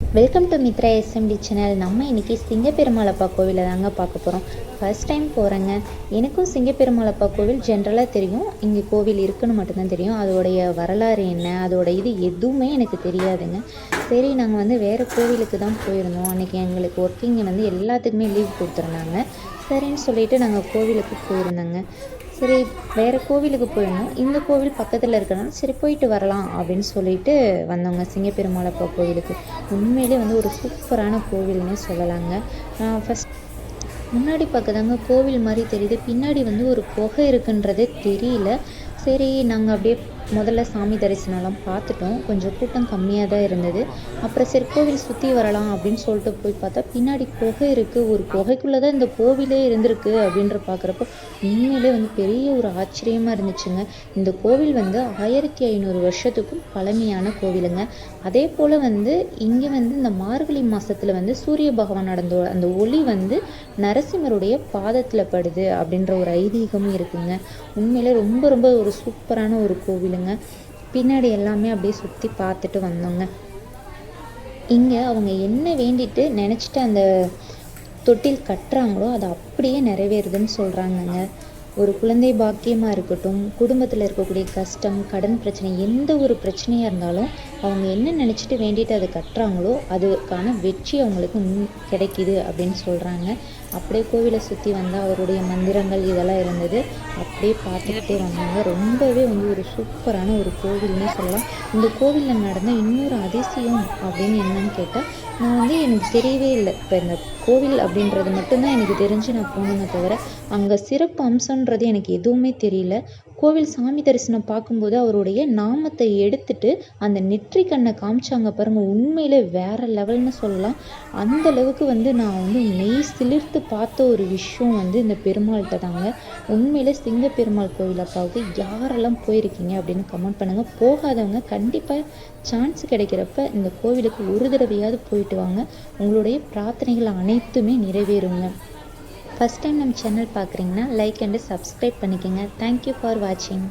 Welcome to Mitra SMT channel நம்ம இன்றைக்கி சிங்கப்பெருமாளப்பா கோவிலை தாங்க பார்க்க போகிறோம் ஃபர்ஸ்ட் டைம் போகிறேங்க எனக்கும் சிங்கப்பெருமாளப்பா கோவில் ஜென்ரலாக தெரியும். இங்கே கோவில் இருக்குன்னு மட்டும்தான் தெரியும். அதோடைய வரலாறு என்ன? அதோட இது எதுவுமே எனக்கு தெரியாதுங்க. சரி நாங்கள் வந்து வேறு கோவிலுக்கு தான் போயிருந்தோம். அன்றைக்கி எங்களுக்கு ஒர்க்கிங் வந்து எல்லாத்துக்குமே லீவ் கொடுத்துருந்தாங்க. சரின்னு சொல்லிவிட்டு நாங்கள் கோவிலுக்கு போயிருந்தோங்க. சரி வேறு கோவிலுக்கு போயிருந்தோம் இந்த கோவில் பக்கத்தில் இருக்கனால சரி போயிட்டு வரலாம் அப்படின்னு சொல்லிட்டு வந்தவங்க சிங்கப்பெருமாளப்பா கோவிலுக்கு. உண்மையிலே வந்து ஒரு சூப்பரான கோவில்னே சொல்லலாங்க. ஃபஸ்ட் முன்னாடி பார்க்கதாங்க கோவில் மாதிரி தெரியுது. பின்னாடி வந்து ஒரு புகை இருக்குன்றதே தெரியல. சரி நாங்கள் அப்படியே முதல்ல சாமி தரிசனம்லாம் பார்த்துட்டோம். கொஞ்சம் கூட்டம் கம்மியாக தான் இருந்தது. அப்புறம் சரி கோவில் சுற்றி வரலாம் அப்படின்னு சொல்லிட்டு போய் பார்த்தா பின்னாடி குகை இருக்குது ஒரு குகைக்குள்ளே தான் இந்த கோவிலே இருந்திருக்கு அப்படின்ற பார்க்குறப்போ உண்மையிலே வந்து பெரிய ஒரு ஆச்சரியமாக இருந்துச்சுங்க. இந்த கோவில் வந்து ஆயிரத்தி ஐநூறு வருஷத்துக்கும் பழமையான கோவிலுங்க. அதே போல் வந்து இங்கே வந்து இந்த மார்கழி மாதத்தில் வந்து சூரிய பகவான் நடந்த அந்த ஒளி வந்து நரசிம்மருடைய பாதத்தில் படுது அப்படின்ற ஒரு ஐதீகமும் இருக்குங்க. உண்மையிலே ரொம்ப ரொம்ப ஒரு சூப்பரான ஒரு கோவில். கோவிலுங்க பின்னாடி எல்லாமே அப்படியே சுற்றி பார்த்துட்டு வந்தோங்க. இங்கே அவங்க என்ன வேண்டிட்டு நினச்சிட்டு அந்த தொட்டில் கட்டுறாங்களோ அது அப்படியே நிறைவேறுதுன்னு சொல்கிறாங்கங்க ஒரு குழந்தை பாக்கியமாக இருக்கட்டும் குடும்பத்தில் இருக்கக்கூடிய கஷ்டம் கடன் பிரச்சனை எந்த ஒரு பிரச்சனையாக இருந்தாலும் அவங்க என்ன நினச்சிட்டு வேண்டிட்டு அதை கட்டுறாங்களோ அதுக்கான வெற்றி அவங்களுக்கு கிடைக்கிது கிடைக்குது அப்படின்னு சொல்கிறாங்க அப்படியே கோவிலை சுற்றி வந்தால் அவருடைய மந்திரங்கள் இதெல்லாம் இருந்தது. அப்படியே பார்த்துக்கிட்டே வந்தாங்க. ரொம்பவே வந்து ஒரு சூப்பரான ஒரு கோவில்னு சொல்லலாம். இந்த கோவிலில் நடந்த இன்னொரு அதிசயம் அப்படின்னு என்னன்னு கேட்டால் நான் வந்து எனக்கு தெரியவே இல்லை. இப்போ இந்த கோவில் அப்படின்றது மட்டும்தான் எனக்கு தெரிஞ்சு நான் போனேனே தவிர அங்கே சிறப்பு அம்சன்றது எனக்கு எதுவுமே தெரியல. கோவில் சாமி தரிசனம் பார்க்கும்போது அவருடைய நாமத்தை எடுத்துட்டு அந்த நெற்றி கண்ணை காமிச்சாங்க பாருங்க. உண்மையிலே வேற லெவல்னு சொல்லலாம். அந்த அளவுக்கு வந்து நான் வந்து மெய் சிலிர்த்து பார்த்த ஒரு விஷயம் வந்து இந்த பெருமாள்கிட்ட தாங்க. உண்மையிலே சிங்க பெருமாள் கோவில் அப்பாவுக்கு யாரெல்லாம் போயிருக்கீங்க அப்படின்னு கமெண்ட் பண்ணுங்க. போகாதவங்க கண்டிப்பாக சான்ஸ் கிடைக்கிறப்ப இந்த கோவிலுக்கு ஒரு தடவையாவது போயிட்டு வாங்க. உங்களுடைய பிரார்த்தனைகள் அனைத்துமே நிறைவேறுங்க. ஃபஸ்ட் டைம் நம்ம சேனல் பார்க்குறீங்கன்னா லைக் அண்டு சப்ஸ்கிரைப் பண்ணிக்கோங்க. தேங்க்யூ ஃபார் வாட்சிங்